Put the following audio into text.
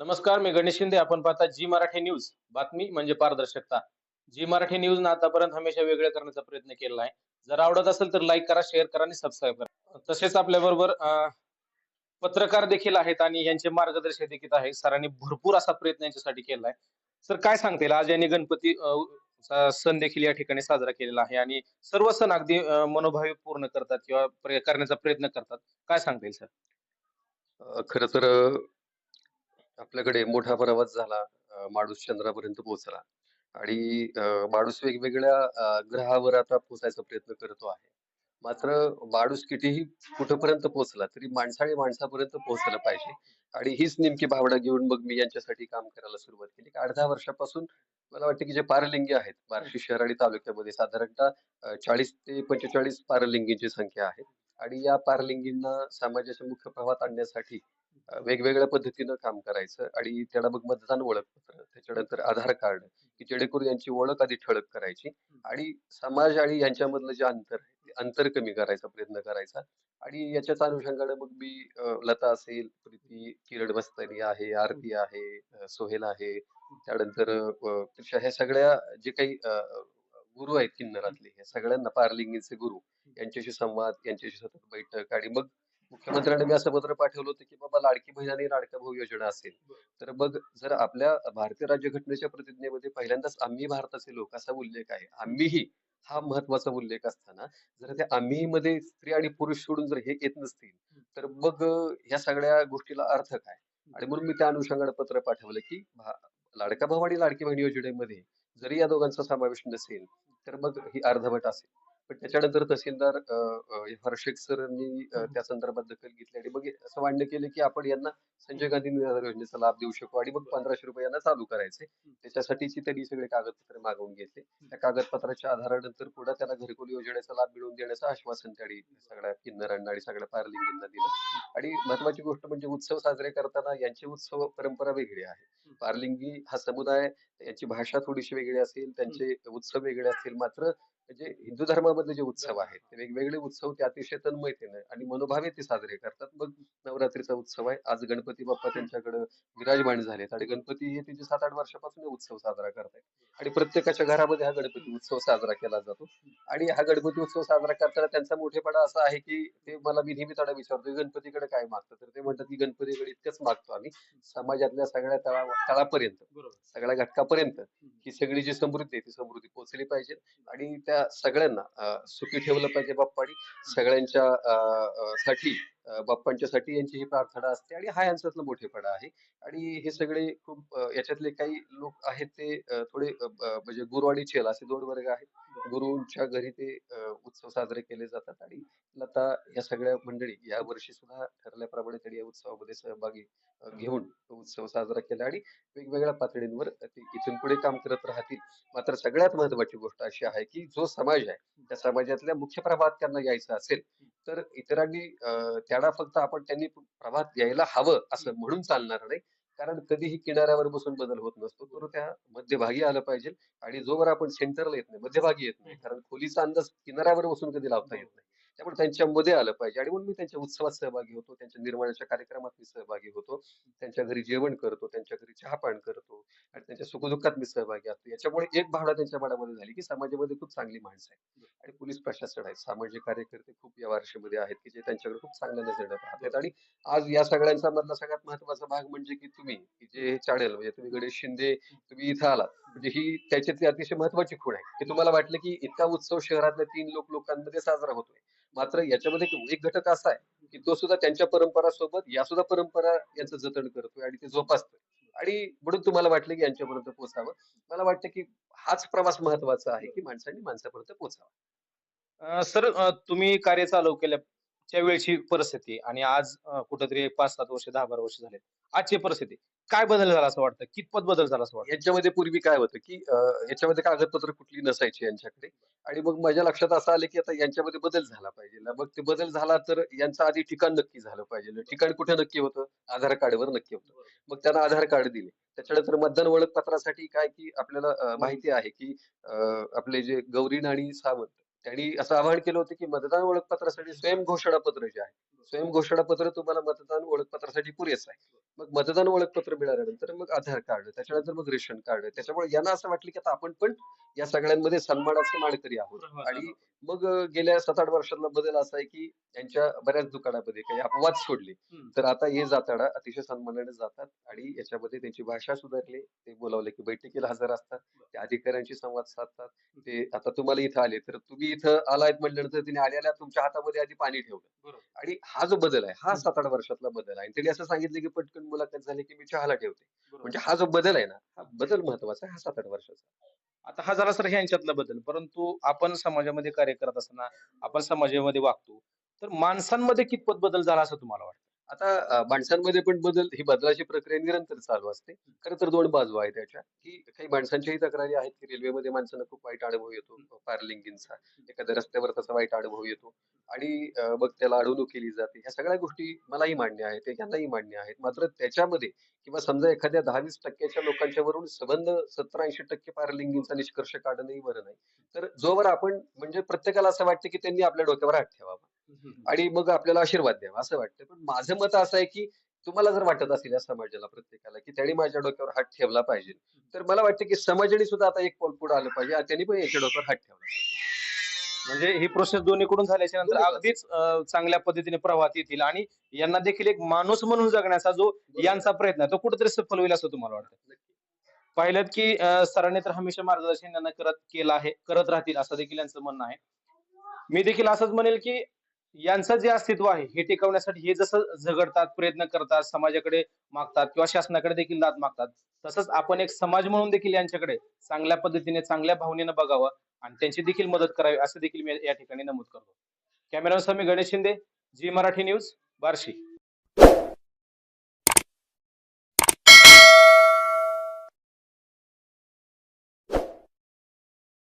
नमस्कार मी गणेश शिंदे. आपण पाहता जी मराठी न्यूज. बातमी म्हणजे पारदर्शकता. जी मराठी न्यूज ना आतापर्यंत हमेशा वेगळे करण्याचा प्रयत्न केला आहे. जर आवडत असेल तर लाईक करा शेअर करा आणि सबस्क्राईब करा. तसेच आपल्या बरोबर पत्रकार देखील आहेत आणि यांचे मार्गदर्शक देखील आहे सरांनी भरपूर असा प्रयत्न यांच्यासाठी केला आहे. सर काय सांगता येईल आज यांनी गणपती सण देखील या ठिकाणी साजरा केलेला आहे आणि सर्व सण अगदी मनोभावे पूर्ण करतात किंवा करण्याचा प्रयत्न करतात. काय सांगता येईल सर खर तर आपल्याकडे मोठा प्रवास झाला माणूस माडूस चंद्रापर्यंत पोहोचला. आणि माणूस माडूस वेगवेगळ्या ग्रहावर आता पोहोचायचा प्रयत्न करतो आहे. मात्र माणूस कितीही कुठपर्यंत पोहोचला तरी माणसाने माणसापर्यंत पोहोचलं पाहिजे. आणि हीच नेमकी भावना घेऊन मग मी यांच्यासाठी काम करायला सुरुवात केली. अर्धा आठ दहा वर्षापासून मला वाटतं की जे पारलिंगी आहेत बार्शी शहर आणि तालुक्यामध्ये साधारणतः चाळीस ते पंचेचाळीस पारलिंगींची संख्या आहे. आणि या पारलिंगींना समाजाच्या मुख्य प्रवाहात आणण्यासाठी वेगवेगळ्या पद्धतीनं काम करायचं आणि त्याला मग मतदान ओळखपत्र त्याच्यानंतर आधार कार्ड की जेणेकरून यांची ओळख आधी ठळक करायची आणि समाज आणि यांच्यामधलं जे अंतर आहे ते अंतर कमी करायचा प्रयत्न करायचा आणि याच्याच अनुषंगाने मग मी लता असेल प्रीती किरण मस्तानी आहे आरती आहे सोहेल आहे त्यानंतर ह्या सगळ्या जे काही गुरु आहेत किन्नरातले या सगळ्यांना पारलिंगीचे गुरु यांच्याशी संवाद यांच्याशी सतत बैठक आणि मग मुख्यमंत्र्यांनी मी असं पत्र पाठवलं होतं की बाबा लाडकी बहीण आणि लाडका भाऊ योजना असेल. तर मग जर आपल्या भारतीय राज्यघटनेच्या प्रतिज्ञेमध्ये पहिल्यांदाच आम्ही भारताचे लोक असा उल्लेख आहे. आम्हीही हा महत्त्वाचा उल्लेख असताना जर त्या आम्ही मध्ये स्त्री आणि पुरुष सोडून जर हे येत नसतील तर मग ह्या सगळ्या गोष्टीला अर्थ काय? आणि म्हणून मी त्या अनुषंगाने पत्र पाठवलं की लाडका भाऊ आणि लाडकी बहीण योजनेमध्ये जरी या दोघांचा समावेश नसेल तर मग ही अर्धवट असेल. पण त्याच्यानंतर तहसीलदार शेख सरांनी त्या संदर्भात दखल घेतली आणि मग असं मान्य केलं की आपण यांना संजय गांधी निराधार योजनेचा लाभ देऊ शकू आणि मग पंधराशे रुपये यांना चालू करायचे. त्याच्यासाठीची त्यांनी सगळे कागदपत्र मागवून घेतले. त्या कागदपत्राच्या आधारानंतर पुढे त्याला घरकुल योजनेचा लाभ मिळवून देण्याचं आश्वासन त्यांनी सगळ्या किन्नरांना आणि सगळ्या पारलिंगींना दिलं. आणि महत्वाची गोष्ट म्हणजे उत्सव साजरे करताना यांची उत्सव परंपरा वेगळी आहे. पारलिंगी हा समुदाय यांची भाषा थोडीशी वेगळी असेल त्यांचे उत्सव वेगळे असतील. मात्र म्हणजे हिंदू धर्मामधले जे उत्सव आहेत ते वेगवेगळे उत्सव ते अतिशय तन्मयतेने आणि मनोभावे ते साजरे करतात. मग नवरात्रीचा उत्सव आहे. आज गणपती बाप्पा त्यांच्याकडे विराजमान झालेत आणि गणपती हे त्यांचे सात आठ वर्षापासून उत्सव साजरा करतायत. आणि प्रत्येकाच्या घरामध्ये हा गणपती उत्सव साजरा केला जातो. आणि हा गणपती उत्सव साजरा करताना त्यांचा मोठेपणा असा आहे की ते मला मी नेहमी त्यांना विचारतो गणपतीकडे काय मागतं? तर ते म्हणतात की गणपतीकडे इतकंच मागतो आम्ही. समाजातल्या सगळ्या तळा तळापर्यंत. सगळ्या घटकापर्यंत ही सगळी जी समृद्धी आहे ती समृद्धी पोहोचली पाहिजे. आणि त्या सगळ्यांना सुखी ठेवलं पाहिजे बाप्पानी. सगळ्यांच्या साठी अं, बाप्पांच्या साठी यांची ही प्रार्थना असते आणि हा यांच्यातला मोठेपणा आहे. आणि हे सगळे खूप याच्यातले काही लोक आहेत ते थोडे म्हणजे गुरु आणि चेला असे दोन वर्ग आहेत. गुरुंच्या घरी ते उत्सव साजरे केले जातात आणि लता या सगळ्या मंडळी या वर्षी सुद्धा ठरल्याप्रमाणे त्यांनी या उत्सवामध्ये सहभागी घेऊन तो उत्सव साजरा केला आणि वेगवेगळ्या पातळींवर ते इथून पुढे काम करत राहतील. मात्र सगळ्यात महत्वाची गोष्ट अशी आहे की जो समाज आहे त्या समाजातल्या मुख्य प्रभात त्यांना यायचं असेल तर इतरांनी त्याला फक्त आपण त्यांनी प्रभात यायला हवं असं म्हणून चालणार नाही. कारण कधीही किनाऱ्यावर बसून बदल होत नसतो. तर त्या मध्यभागी आलं पाहिजे आणि जोवर आपण सेंटरला येत नाही मध्यभागी येत नाही. कारण खोलीचा अंदाज किनाऱ्यावर बसून कधी लावता येत नाही. त्यामुळे त्यांच्यामध्ये आलं पाहिजे. आणि म्हणून मी त्यांच्या उत्सवात सहभागी होतो त्यांच्या निर्माणाच्या कार्यक्रमात मी सहभागी होतो. त्यांच्या घरी जेवण करतो त्यांच्या घरी चहापान करतो आणि त्यांच्या सुखदुःखात मी सहभागी असतो. याच्यामुळे एक भावना त्यांच्या मनामध्ये झाली की समाजामध्ये खूप चांगली माणसं आहेत. आणि पोलीस प्रशासन आहेत सामाजिक कार्यकर्ते खूप या वर्षामध्ये आहेत की जे त्यांच्याकडे खूप चांगल्या नजरेने पाहतात आणि आज या सगळ्यांचा मधला सगळ्यात महत्त्वाचा भाग म्हणजे की तुम्ही जे चॅनल म्हणजे तुम्ही गणेश शिंदे तुम्ही इथं आलात. म्हणजे ही त्याच्यातली अतिशय महत्वाची खूण आहे. की तुम्हाला वाटलं की इतका उत्सव शहरातल्या तीन लोक लोकांमध्ये साजरा होतोय. मात्र याच्यामध्ये एक- घटक असा आहे की तो सुद्धा त्यांच्या परंपरा सोबत या सुद्धा परंपरा यांचं जतन करतोय आणि ते जोपासतोय. आणि म्हणून तुम्हाला वाटलं की यांच्यापर्यंत पोहोचावं. मला वाटतं की हाच प्रवास महत्त्वाचा आहे की माणसांनी माणसापर्यंत पोहोचावा. सर तुम्ही कार्य चालू च्या वेळची परिस्थिती आणि आज कुठेतरी एक पाच सात वर्ष दहा बारा वर्ष झाले आजची परिस्थिती काय बदल झाला असं वाटतं? कितपत बदल झाला असं वाटतं? यांच्यामध्ये पूर्वी काय होतं की याच्यामध्ये कागदपत्र कुठली नसायची यांच्याकडे आणि मग माझ्या लक्षात असं आलं की आता यांच्यामध्ये बदल झाला पाहिजे मग ते बदल झाला तर यांचं आधी ठिकाण नक्की झालं पाहिजे ठिकाण कुठे नक्की होतं? आधार कार्डवर नक्की होतं. मग त्यांना आधार कार्ड दिले. त्याच्यानंतर मतदान ओळखपत्रासाठी काय की आपल्याला माहिती आहे की आपले जे गौरी आणि सावंत त्यांनी असं आवाहन केलं होतं की मतदान ओळखपत्रासाठी स्वयं घोषणापत्र जे आहे स्वयं घोषणापत्र तुम्हाला मतदान ओळखपत्रासाठी पुरेसं आहे. मग मतदान ओळखपत्र मिळाल्यानंतर मग आधार कार्ड त्याच्यानंतर मग रेशन कार्ड त्याच्यामुळे यांना असं वाटलं की आता आपण पण या सगळ्यांमध्ये सन्मानाचे मानकरी आहोत. आणि मग गेल्या सात आठ वर्षातला बदल असा आहे की यांच्या बऱ्याच दुकानामध्ये काही अपवाद सोडले. तर आता हे जाताडा अतिशय सन्मानाने जातात आणि याच्यामध्ये त्यांची भाषा सुधारली. ते बोलावले की बैठकीला हजर असतात. ते अधिकाऱ्यांशी संवाद साधतात. ते आता तुम्हाला इथं आले तर तुम्ही इथं आलायत म्हटल्यानंतर तिने आल्याला तुमच्या हातामध्ये आधी पाणी ठेवलं. आणि हा जो बदल आहे हा. सात आठ वर्षातला बदल आहे आणि त्यांनी असं सांगितलं की पटकन मुलाखत झाली की मी चहाला ठेवते. म्हणजे हा जो बदल आहे ना हा बदल महत्त्वाचा आहे हा सात आठ वर्षाचा आता हा झाला सर ह्यांच्यातला बदल परंतु आपण समाजामध्ये कार्य करत असताना आपण समाजामध्ये वागतो तर माणसांमध्ये कितपत बदल झाला असं तुम्हाला वाटतं आता माणसांमध्ये पण बदल ही बदलाची प्रक्रिया निरंतर चालू असते. खरं तर दोन बाजू आहेत त्याच्या की काही माणसांच्याही तक्रारी आहेत की रेल्वेमध्ये माणसांना खूप वाईट अनुभव येतो पार्लिंगिंगचा एखाद्या रस्त्यावर तसा वाईट अनुभव येतो. आणि मग त्याला अडवणूक केली जाते. ह्या सगळ्या गोष्टी मलाही मान्य आहेत ते यांनाही मान्य आहेत. मात्र त्याच्यामध्ये किंवा समजा एखाद्या दहा वीस टक्क्याच्या लोकांच्या वरून संबंध सत्तर ऐंशी टक्के पार्लिंगिंगचा निष्कर्ष काढणंही बरं नाही. तर जोवर आपण म्हणजे प्रत्येकाला असं वाटतं की त्यांनी आपल्या डोक्यावर हात ठेवावा. आणि मग आपल्याला आशीर्वाद द्यावा असं वाटतं. पण माझं मत असं आहे की तुम्हाला जर वाटत असेल या समाजाला प्रत्येकाला की त्यांनी माझ्या डोक्यावर हात ठेवला पाहिजे तर मला वाटतं की समाजाने सुद्धा आता एक पाऊल पुढे आलं पाहिजे त्यांनी पण याच्या डोक्यावर हात ठेवला पाहिजे. म्हणजे ही प्रोसेस दोन्हीकडून झाल्याच्यानंतर अगदीच चांगल्या पद्धतीने प्रवाहात येतील आणि यांना देखील एक माणूस म्हणून जगण्याचा जो यांचा प्रयत्न आहे तो कुठेतरी सफल होईल असं तुम्हाला वाटतं? पाहिलं की सरांनी तर हमेशा मार्गदर्शन यांना करत केलं आहे करत राहतील असं देखील यांचं म्हणणं आहे. मी देखील असंच म्हणेल की यांचं जे अस्तित्व आहे हे टिकवण्यासाठी हे जसं झगडतात प्रयत्न करतात समाजाकडे मागतात किंवा शासनाकडे देखील दाद मागतात तसंच आपण एक समाज म्हणून देखील यांच्याकडे चांगल्या पद्धतीने चांगल्या भावनेनं बघावं आणि त्यांची देखील मदत करावी असं देखील मी या ठिकाणी नमूद करतो. Camera Swami Ganesh Shinde ji Marathi news Barshi.